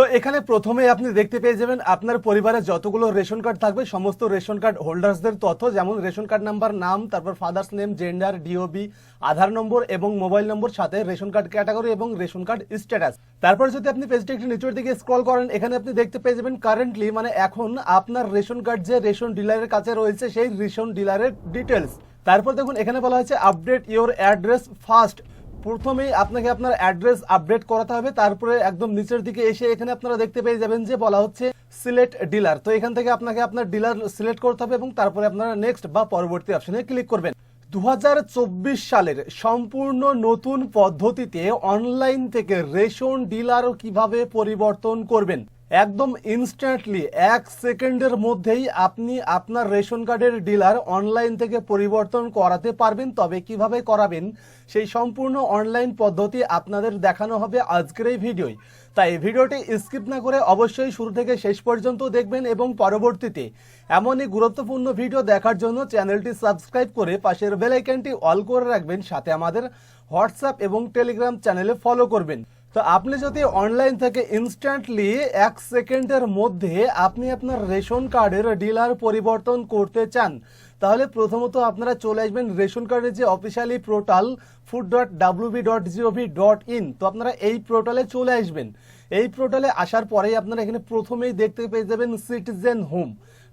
তো এখানে প্রথমে আপনি দেখতে পেয়ে যাবেন আপনার পরিবারে যতগুলো রেশন কার্ড থাকবে, সমস্ত রেশন কার্ড হোল্ডার্সদের তথ্য, যেমন রেশন কার্ড নাম্বার, নাম, তারপর father's name gender DOB Aadhaar নম্বর এবং মোবাইল নম্বর, সাথে রেশন কার্ড ক্যাটাগরি এবং রেশন কার্ড স্ট্যাটাস তারপর যদি আপনি পেজটা একটু নিচের দিকে স্ক্রল করেন, এখানে আপনি দেখতে পেয়ে যাবেন কারেন্টলি মানে এখন আপনার রেশন কার্ড যে রেশন ডিলারের কাছে রয়েছে, সেই রেশন ডিলারের ডিটেলস তারপর দেখুন, এখানে বলা হয়েছে আপডেট ইওর অ্যাড্রেস ফার্স্ট প্রথমেই আপনাকে আপনার অ্যাড্রেস আপডেট করাতে হবে, তারপরে একদম নিচের দিকে এসে এখানে আপনারা দেখতে পেয়ে যাবেন যে বলা হচ্ছে সিলেক্ট ডিলার তো এখান থেকে আপনাকে আপনার ডিলার সিলেক্ট করতে হবে এবং তারপরে আপনারা নেক্সট বা পরবর্তী অপশনে ক্লিক করবেন। দু হাজার চব্বিশ সালের সম্পূর্ণ নতুন পদ্ধতিতে অনলাইন থেকে রেশন ডিলার কীভাবে পরিবর্তন করবেন? একদম ইনস্ট্যান্টলি এক সেকেন্ডের মধ্যেই আপনি আপনার রেশন কার্ডের ডিলার অনলাইন থেকে পরিবর্তন করাতে পারবেন। তবে কীভাবে করাবেন? সেই সম্পূর্ণ অনলাইন পদ্ধতি আপনাদের দেখানো হবে আজকের এই ভিডিওয়। তাই ভিডিওটি স্কিপ না করে অবশ্যই শুরু থেকে শেষ পর্যন্ত দেখবেন এবং পরবর্তীতে এমনই গুরুত্বপূর্ণ ভিডিও দেখার জন্য চ্যানেলটি সাবস্ক্রাইব করে পাশের বেল আইকনটি অল করে রাখবেন। সাথে আমাদের হোয়াটসঅ্যাপ এবং টেলিগ্রাম চ্যানেলে ফলো করবেন। তো আপনি যদি অনলাইন থেকে ইনস্ট্যান্টলি এক সেকেন্ডের মধ্যে আপনি আপনার রেশন কার্ডের ডিলার পরিবর্তন করতে চান, তাহলে প্রথমত আপনারা চলে আসবেন রেশন কার্ডের যে officially portal food dot WB dot GOV dot in তো আপনারা এই পোর্টালে চলে আসবেন। এই পোর্টালে আসার পরেই আপনারা এখানে প্রথমেই দেখতে পেয়ে যাবেন সিটিজেন হোম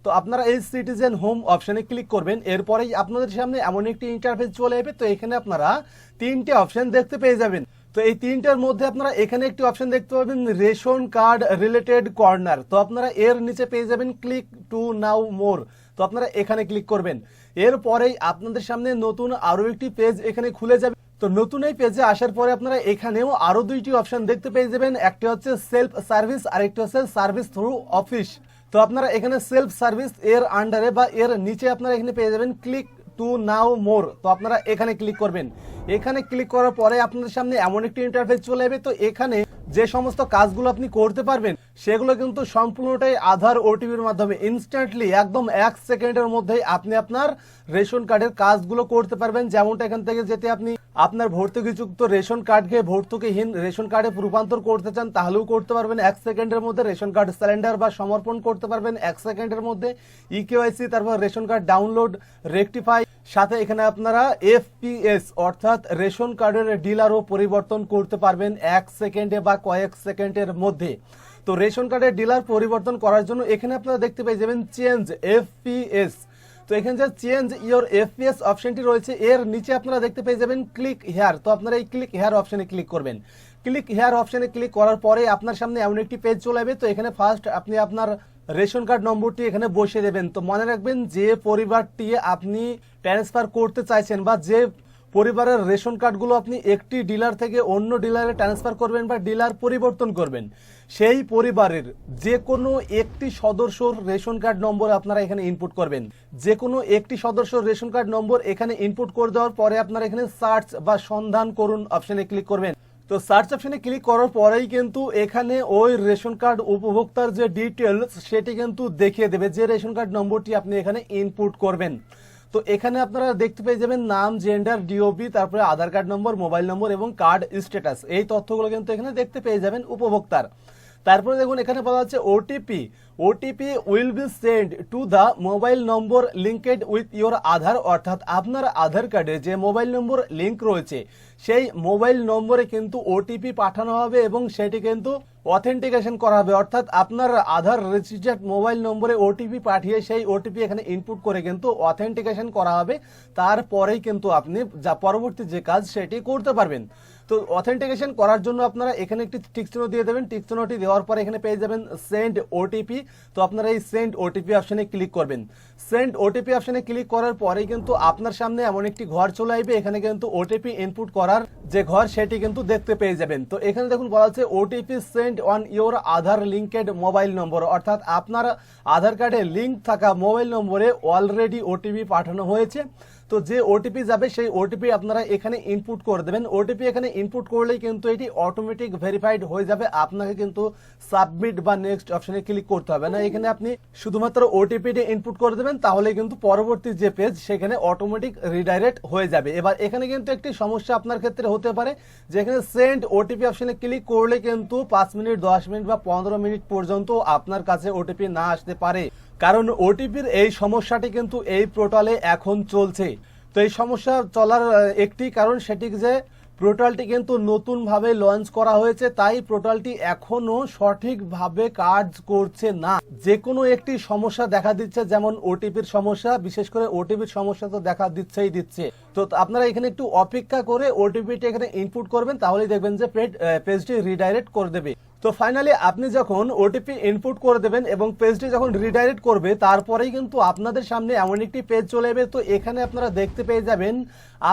তো আপনারা এই সিটিজেন হোম অপশানে ক্লিক করবেন, এরপরেই আপনাদের সামনে এমন একটি ইন্টারফেস চলে আসবে। তো এখানে আপনারা তিনটে অপশান দেখতে পেয়ে যাবেন। তো এই তিনটার মধ্যে আপনারা এখানে একটি অপশন দেখতে পাবেন রেশন কার্ড রিলেটেড কর্নার তো আপনারা এর নিচে পেয়ে যাবেন ক্লিক টু নাও মোর তো আপনারা এখানে ক্লিক করবেন। এরপরেই আপনাদের সামনে নতুন আরও একটি পেজ এখানে খুলে যাবে। তো নতুন এই পেজে আসার পরে আপনারা এখানেও আরও দুইটি অপশন দেখতে পেয়ে যাবেন। একটি হচ্ছে সেলফ সার্ভিস আরেকটি হচ্ছে সার্ভিস থ্রু অফিস তো আপনারা এখানে সেলফ সার্ভিস এর আন্ডারে বা এর নিচে আপনারা এখানে পেয়ে যাবেন ক্লিক টু নাও মোর। তো আপনারা এখানে ক্লিক করবেন। এখানে ক্লিক করার পরে আপনাদের সামনে এমন একটি ইন্টারফেস চলে যাবে তো এখানে যে সমস্ত কাজগুলো আপনি করতে পারবেন সেগুলো কিন্তু সম্পূর্ণটাই আধার ওটিপির মাধ্যমে ইনস্ট্যান্টলি একদম এক সেকেন্ডের মধ্যেই আপনি আপনার রেশন কার্ডের কাজগুলো করতে পারবেন। যেমনটা এখান থেকে যেতে আপনি আপনার ভর্তুকিযুক্ত রেশন কার্ডকে ভর্তুকিহীন রেশন কার্ডে রূপান্তর করতে চান, তাহলেও করতে পারবেন। এক সেকেন্ডের মধ্যে রেশন কার্ড সিলিন্ডার বা সমর্পণ করতে পারবেন। এক সেকেন্ডের মধ্যে E ইকেওয়াইসি তারপর রেশন কার্ড ডাউনলোড রেকটিফাই সাথে এখানে আপনারা এফপিএস অর্থাৎ রেশন কার্ডের ডিলারও পরিবর্তন করতে পারবেন এক সেকেন্ডে বা কয়েক সেকেন্ডের মধ্যে। তো রেশন কার্ডের ডিলার পরিবর্তন করার জন্য এখানে আপনারা দেখতে পেয়ে যাবেন চেঞ্জ এফপিএস তো এখানে যে চেঞ্জ ইওর এফপিএস অপশনটি রয়েছে, এর নিচে আপনারা দেখতে পেয়ে যাবেন ক্লিক হেয়ার। তো আপনারা এই ক্লিক হেয়ার অপশনে ক্লিক করবেন। ক্লিক হেয়ার অপশনে ক্লিক করার পরে আপনার সামনে এমন একটি পেজ চলে যাবে তো এখানে ফার্স্ট আপনি আপনার রেশন কার্ড নম্বরটি এখানে বসিয়ে দেবেন। তো মনে রাখবেন যে পরিবারটি আপনি ট্রান্সফার করতে চাইছেন বা যে পরিবারের রেশন কার্ডগুলো আপনি একটি ডিলার থেকে অন্য ডিলারে ট্রান্সফার করবেন বা ডিলার পরিবর্তন করবেন। সেই পরিবারের যে কোনো একটি সদস্যর রেশন কার্ড নম্বর আপনারা এখানে ইনপুট করবেন। যে কোনো একটি সদস্যর রেশন কার্ড নম্বর এখানে ইনপুট করে দেওয়ার পরে আপনারা এখানে সার্চ বা সন্ধান করুন অপশনে ক্লিক করবেন। তো সার্চ অপশনে ক্লিক করার পরেই কিন্তু এখানে ওই রেশন কার্ড উপভোক্তার যে ডিটেলস সেটি কিন্তু দেখিয়ে দেবে যে রেশন কার্ড নম্বরটি আপনি এখানে ইনপুট করবেন। তো এখানে আপনারা দেখতে পেয়ে যাবেন নাম জেন্ডার ডিওপি তারপরে আধার কার্ড নম্বর, মোবাইল নম্বর এবং কার্ড স্ট্যাটাস এই তথ্যগুলো কিন্তু এখানে দেখতে পেয়ে যাবেন উপভোক্তার। তারপরে দেখুন, এখানে বলা হচ্ছে OTP OTP will be send to the mobile number linked with your Aadhaar. অর্থাৎ আপনার আধার কার্ডে যে মোবাইল নম্বর লিঙ্ক রয়েছে, সেই মোবাইল নম্বরে কিন্তু ওটিপি পাঠানো হবে এবং সেটি কিন্তু অথেন্টিকেশন করা হবে। অর্থাৎ আপনার আধার রেজিস্টার্ড মোবাইল নম্বরে ওটিপি পাঠিয়ে সেই ওটিপি এখানে ইনপুট করে কিন্তু অথেন্টিকেশন করা হবে। তারপরেই কিন্তু আপনি যা পরবর্তী যে কাজ, সেটি করতে পারবেন। তো অথেন্টিকেশন করার জন্য আপনারা এখানে একটি টিক চিহ্ন দিয়ে দেবেন। টিক চিহ্নটি দেওয়ার পরে এখানে পেয়ে যাবেন সেন্ড ওটিপি তো আপনারা এই সেন্ড ওটিপি অপশানে ক্লিক করবেন। সেন্ড ওটিপি অপশানে ক্লিক করার পরেই কিন্তু আপনার সামনে এমন একটি ঘর চলে আসবে। এখানে কিন্তু ওটিপি ইনপুট করার যে ঘর, সেটি কিন্তু দেখতে পেয়ে যাবেন। তো এখানে দেখুন বলা হচ্ছে OTP send on your Aadhaar linked mobile নম্বর অর্থাৎ আপনার আধার কার্ডে লিঙ্ক থাকা মোবাইল নম্বরে অলরেডি ওটিপি পাঠানো হয়েছে। তো যে ওটিপি যাবে, সেই ওটিপি আপনারা এখানে ইনপুট করে দেবেন। ওটিপি এখানে ইনপুট করলেই কিন্তু এটি অটোমেটিক ভেরিফাইড হয়ে যাবে। আপনাকে কিন্তু সাবমিট বা নেক্সট অপশনে ক্লিক করতে হবে। না, এখানে আপনি শুধুমাত্র ওটিপিটি ইনপুট করে দেবেন, তাহলে কিন্তু পরবর্তী যে পেজ সেখানে অটোমেটিক রিডাইরেক্ট হয়ে যাবে। এবার এখানে কিন্তু একটি সমস্যা আপনার ক্ষেত্রে হতে পারে, যেখানে সেন্ড ওটিপি অপশনে ক্লিক করলে কিন্তু পাঁচ মিনিট, দশ মিনিট বা পনেরো মিনিট পর্যন্ত আপনার কাছে ওটিপি না আসতে পারে। কারণ ওটিপির এই সমস্যাটি কিন্তু এই পোর্টালে এখন চলছে। তো এই সমস্যা চলার একটি কারণ সেটি যে পোর্টালটি কিন্তু নতুনভাবে লঞ্চ করা হয়েছে, তাই পোর্টালটি এখনও সঠিকভাবে কাজ করছে না। যে কোনো একটি সমস্যা দেখা দিচ্ছে, যেমন ওটিপির সমস্যা, বিশেষ করে ওটিপির সমস্যা তো দেখা দিচ্ছেই দিচ্ছে। তো আপনারা এখানে একটু অপেক্ষা করে ওটিপিটি এখানে ইনপুট করবেন, তাহলেই দেখবেন যে পেজটি রিডাইরেক্ট করে দেবে। তো ফাইনালি আপনি যখন ওটিপি ইনপুট করে দেবেন এবং পেজটি যখন রিডাইরেক্ট করবে, তারপরেই কিন্তু আপনাদের সামনে এমন একটি পেজ চলে যাবে। তো এখানে আপনারা দেখতে পেয়ে যাবেন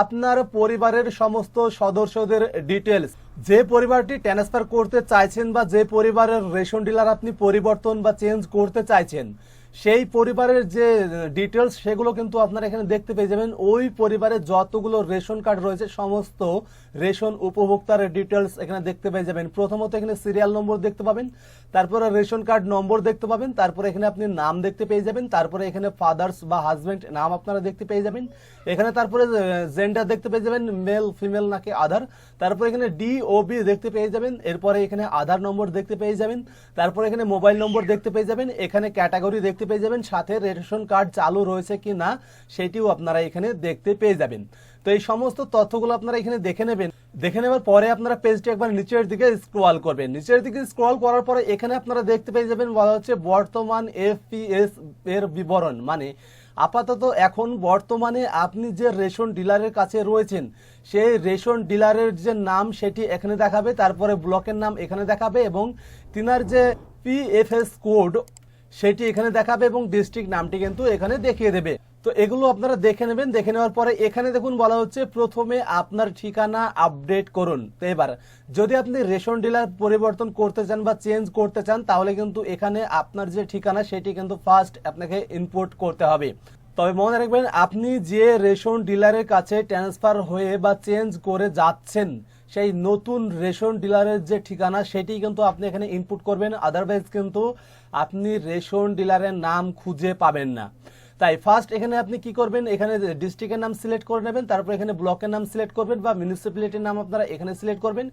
আপনার পরিবারের সমস্ত সদস্যদের ডিটেলস যে পরিবারটি ট্রান্সফার করতে চাইছেন বা যে পরিবারের রেশন ডিলার আপনি পরিবর্তন বা চেঞ্জ করতে চাইছেন, সেই পরিবারের যে ডিটেলস সেগুলো কিন্তু আপনারা এখানে দেখতে পেয়ে যাবেন। ওই পরিবারের যতগুলো রেশন কার্ড রয়েছে, সমস্ত রেশন উপভোক্তার ডিটেলস এখানে দেখতে পেয়ে যাবেন। প্রথমত এখানে সিরিয়াল নম্বর দেখতে পাবেন। তারপরে রেশন কার্ড নম্বর দেখতে পাবেন, তারপরে এখানে আপনি নাম দেখতে পেয়ে যাবেন, তারপরে এখানে ফাদার্স বা হাজব্যান্ড নাম আপনারা দেখতে পেয়ে যাবেন। এখানে তারপরে জেন্ডার দেখতে পেয়ে যাবেন মেল ফিমেল নাকি আধার তারপরে এখানে ডি ও বি দেখতে পেয়ে যাবেন, এরপরে এখানে আধার নম্বর দেখতে পেয়ে যাবেন, তারপরে এখানে মোবাইল নম্বর দেখতে পেয়ে যাবেন, এখানে ক্যাটাগরি দেখতে পেয়ে যাবেন, সাথে রেশন কার্ড চালু রয়েছে কি না সেটিও আপনারা এখানে দেখতে পেয়ে যাবেন। তো এই সমস্ত তথ্যগুলো আপনারা এখানে দেখে নেবেন। দেখে নেওয়ার পরে আপনারা পেজটি একবার নিচের দিকে স্ক্রল করবেন। নিচের দিকে স্ক্রল করার পরে এখানে আপনারা দেখতে পেয়ে যাবেন বলা হচ্ছে বর্তমান এফপিএস এর বিবরণ। মানে আপাতত এখন বর্তমানে আপনি যে রেশন ডিলারের কাছে রয়েছেন, সেই রেশন ডিলারের যে নাম সেটি এখানে দেখাবে, তারপরে ব্লকের নাম এখানে দেখাবে এবং তিনার যে পিএফএস কোড সেটি এখানে দেখাবে এবং ডিস্ট্রিক্ট নামটি কিন্তু এখানে দেখিয়ে দেবে। তো এগুলো আপনারা দেখে নেবেন। দেখে নেওয়ার পরে এখানে দেখুন বলা হচ্ছে, প্রথমে আপনার ঠিকানা আপডেট করুন। তো এবার, যদি আপনি রেশন ডিলার পরিবর্তন করতে চান বা চেঞ্জ করতে চান, তাহলে কিন্তু এখানে আপনার যে ঠিকানা, সেটি কিন্তু ফার্স্ট আপনাকে ইনপুট করতে হবে। তবে মনে রাখবেন, আপনি যে রেশন ডিলারের কাছে ট্রান্সফার হয়ে বা চেঞ্জ করে যাচ্ছেন, সেই নতুন রেশন ডিলারের যে ঠিকানা সেটি কিন্তু আপনি এখানে ইনপুট করবেন। আদারওয়াইজ কিন্তু আপনি রেশন ডিলারের নাম খুঁজে পাবেন না। তাই ফার্স্ট এখানে আপনি কি করবেন? এখানে ডিস্ট্রিক্টের নাম সিলেক্ট করে নেবেন, তারপর এখানে ব্লকের নাম সিলেক্ট করবেন বা মিউনিসিপ্যালিটির নাম আপনারা এখানে সিলেক্ট করবেন।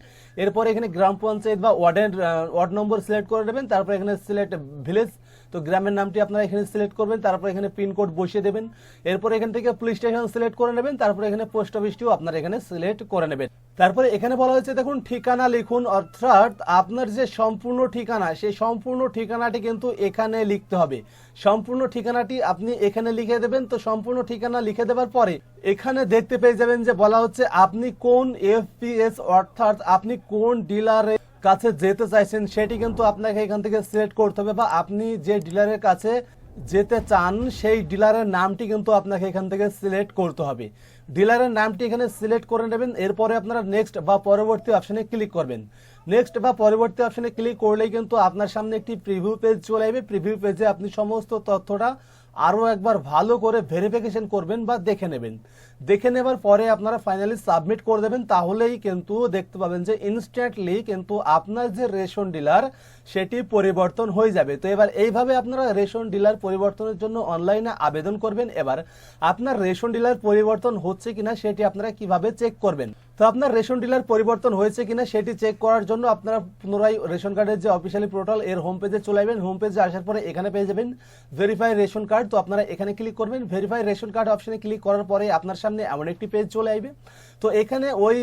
এরপর এখানে গ্রাম পঞ্চায়েত বা ওয়ার্ডের ওয়ার্ড নম্বর সিলেক্ট করে নেবেন, তারপর এখানে সিলেক্ট ভিলেজ তো গ্রামের নামটি আপনারা এখানে সিলেক্ট করবেন, তারপর এখানে পিনকোড বসিয়ে দেবেন। এরপর এখান থেকে পুলিশ স্টেশন সিলেক্ট করে নেবেন, তারপর এখানে পোস্ট অফিসটিও আপনারা এখানে সিলেক্ট করে নেবেন। তারপরে এখানে বলা হয়েছে, দেখুন, ঠিকানা লিখুন, অর্থাৎ আপনার যে সম্পূর্ণ ঠিকানা, সেই সম্পূর্ণ ঠিকানাটি কিন্তু এখানে লিখতে হবে। সম্পূর্ণ ঠিকানাটি আপনি এখানে লিখে দেবেন, তো সম্পূর্ণ ঠিকানা লিখে দেওয়ার পরে এখানে দেখতে পেয়ে যাবেন যে বলা হচ্ছে, আপনি কোন এফপিএস অর্থাৎ আপনি কোন ডিলারে কাছে যেতে চাইছেন, সেটি কিন্তু আপনাকে এখান থেকে সিলেক্ট করতে হবে বা আপনি যে ডিলারের কাছে যেতে চান, সেই ডিলারের নামটি কিন্তু আপনাকে এখান থেকে সিলেক্ট করতে হবে। ডিলারের নামটি এখানে সিলেক্ট করে নেবেন, এরপরে আপনারা নেক্সট বা পরবর্তী অপশানে ক্লিক করবেন। নেক্সট বা পরবর্তী অপশানে ক্লিক করলেই কিন্তু আপনার সামনে একটি প্রিভিউ পেজ চলে আসবে। প্রিভিউ পেজে আপনি সমস্ত তথ্যটা আরও একবার ভালো করে ভেরিফিকেশন করবেন বা দেখে নেবেন। দেখে নেবার পরে আপনারা ফাইনালি সাবমিট করে দেবেন, তাহলেই কিন্তু দেখতে পাবেন যে ইনস্ট্যান্টলি কিন্তু আপনার যে রেশন ডিলার সেটি পরিবর্তন হয়ে যাবে। তো এবার এইভাবে আপনারা রেশন ডিলার পরিবর্তনের জন্য অনলাইনে আবেদন করবেন। এবার আপনার রেশন ডিলার পরিবর্তন হচ্ছে কিনা, সেটি আপনারা কীভাবে চেক করবেন? তো আপনার রেশন ডিলার পরিবর্তন হয়েছে কিনা সেটি চেক করার জন্য আপনারা পুনরায় রেশন কার্ডের যে অফিসিয়ালি পোর্টাল এর হোম পেজে চলে আসবেন। হোম পেজে আসার পরে এখানে পেয়ে যাবেন ভেরিফাই রেশন কার্ড তো আপনারা এখানে ক্লিক করবেন। ভেরিফাই রেশন কার্ড অপশনে ক্লিক করার পরে আপনার সামনে এমন একটি পেজ চলে আসবে। তো এখানে ওই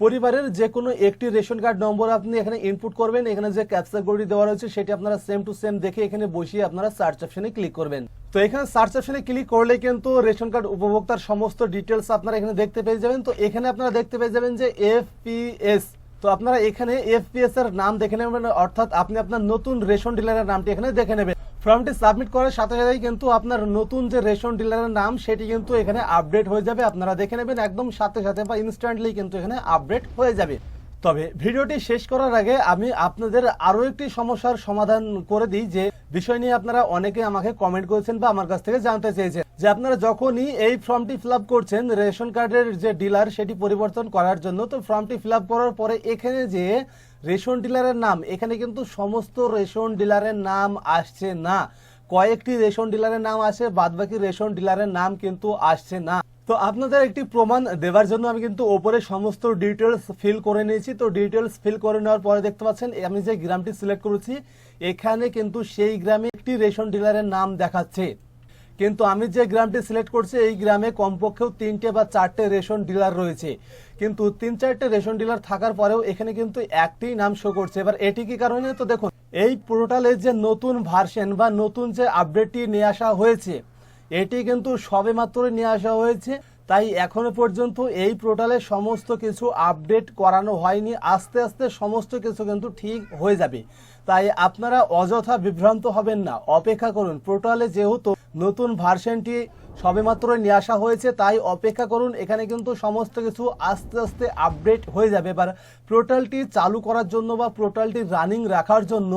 পরিবারের যে কোনো একটি রেশন কার্ড নম্বর আপনি এখানে ইনপুট করবেন, এখানে যে ক্যাপচার কোডটি দেওয়া রয়েছে সেটি আপনারা সেম টু সেম দেখে এখানে বসিয়ে আপনারা সার্চ অপশনে ক্লিক করবেন। তো এখানে সার্চ অপশনে ক্লিক করলে কিন্তু রেশন কার্ড উপভোক্তার সমস্ত ডিটেলস আপনারা এখানে দেখতে পেয়ে যাবেন। তো এখানে আপনারা দেখতে পেয়ে যাবেন যে এফপিএস তো আপনারা এখানে এফপিএস এর নাম দেখে নেবেন, অর্থাৎ আপনি আপনার নতুন রেশন ডিলারের নামটি এখানে দেখে নেবেন। ফর্মটি সাবমিট করার সাথে সাথেই কিন্তু আপনার নতুন যে রেশন ডিলারের নাম, সেটি কিন্তু এখানে আপডেট হয়ে যাবে। আপনারা দেখে নেবেন একদম সাথে সাথে বা ইনস্ট্যান্টলি কিন্তু এখানে আপডেট হয়ে যাবে। তবে ভিডিওটি শেষ করার আগে আমি আপনাদের আরও একটি সমস্যার সমাধান করে দিই, যে বিষয় নিয়ে আপনারা অনেকে আমাকে কমেন্ট করেছেন বা আমার কাছ থেকে জানতে চেয়েছেন। যে আপনারা যখনই এই ফর্মটি ফিল করছেন, রেশন কার্ডের যে ডিলার সেটি পরিবর্তন করার জন্য, তো ফর্মটি ফিল করার পরে এখানে যে রেশন ডিলারের নাম, এখানে কিন্তু সমস্ত রেশন ডিলারের নাম আসছে না। কয়েকটি রেশন ডিলারের নাম আসে, বাদবাকি রেশন ডিলারের নাম কিন্তু আসছে না। তো আপনাদের একটি প্রমাণ দেওয়ার জন্য আমি কিন্তু ওপরে সমস্ত ডিটেলস ফিল করে নিয়েছি। তো ডিটেলস ফিল করে নেওয়ার পরে দেখতে পাচ্ছেন, আমি যে গ্রামটি সিলেক্ট করেছি, এখানে কিন্তু সেই গ্রামে একটি রেশন ডিলারের নাম দেখাচ্ছে। কিন্তু আমি যে গ্রামটি সিলেক্ট করছি, এই গ্রামে কমপক্ষেও তিনটে বা চারটে রেশন ডিলার রয়েছে। কিন্তু তিন চারটে রেশন ডিলার থাকার পরেও এখানে কিন্তু একটি নাম শো করছে। এবার এটি কি কারণে তো দেখুন, এই পোর্টালে যে নতুন ভার্সন বা নতুন যে আপডেটটি নিয়ে আসা হয়েছে, এটি কিন্তু সবে মাত্র নিয়ে আসা হয়েছে। তাই এখনও পর্যন্ত এই পোর্টালে সমস্ত কিছু আপডেট করানো হয়নি। আস্তে আস্তে সমস্ত কিছু কিন্তু ঠিক হয়ে যাবে। তাই আপনারা অযথা বিভ্রান্ত হবেন না। অপেক্ষা করুন পোর্টালে যেহেতু নতুন ভার্সনটি সবেমাত্র নিয়ে আসা হয়েছে, তাই অপেক্ষা করুন, এখানে কিন্তু সমস্ত কিছু আস্তে আস্তে আপডেট হয়ে যাবে। এবার পোর্টালটি চালু করার জন্য বা পোর্টালটি রানিং রাখার জন্য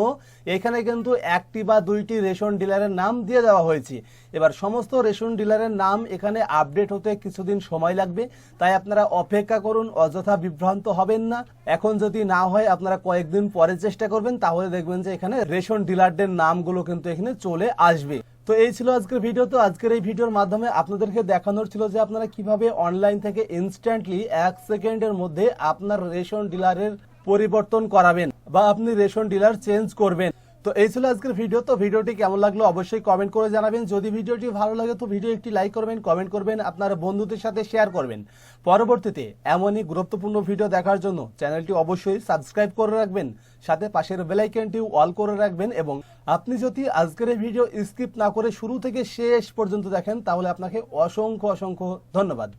এখানে কিন্তু একটি বা দুইটি রেশন ডিলারের নাম দিয়ে দেওয়া হয়েছে। এবার সমস্ত রেশন ডিলারের নাম এখানে আপডেট হতে কিছুদিন সময় লাগবে, তাই আপনারা অপেক্ষা করুন, অযথা বিভ্রান্ত হবেন না। এখন যদি না হয়, আপনারা কয়েকদিন পরে চেষ্টা করবেন, তাহলে দেখবেন যে এখানে রেশন ডিলারদের নামগুলো কিন্তু এখানে চলে আসবে। তো এই ছিল আজকের ভিডিও তো আজকের এই ভিডিওর মাধ্যমে আপনাদেরকে দেখানোর ছিল যে আপনারা কীভাবে অনলাইন থেকে ইনস্ট্যান্টলি এক সেকেন্ডের মধ্যে আপনার রেশন ডিলারের পরিবর্তন করাবেন বা আপনি রেশন ডিলার চেঞ্জ করবেন। তো এই ছিল আজকের ভিডিও। তো ভিডিওটি কেমন লাগল অবশ্যই কমেন্ট করে জানাবেন। যদি ভিডিওটি ভালো লাগে তো ভিডিও একটি লাইক করবেন কমেন্ট করবেন, আপনার বন্ধুদের সাথে শেয়ার করবেন। পরবর্তীতে এমনই গুরুত্বপূর্ণ ভিডিও দেখার জন্য চ্যানেলটি অবশ্যই সাবস্ক্রাইব করে রাখবেন, সাথে পাশের বেলাইকনটি অল করে রাখবেন এবং আপনি যদি আজকের এই ভিডিও স্কিপ না করে শুরু থেকে শেষ পর্যন্ত দেখেন, তাহলে আপনাকে অসংখ্য অসংখ্য ধন্যবাদ।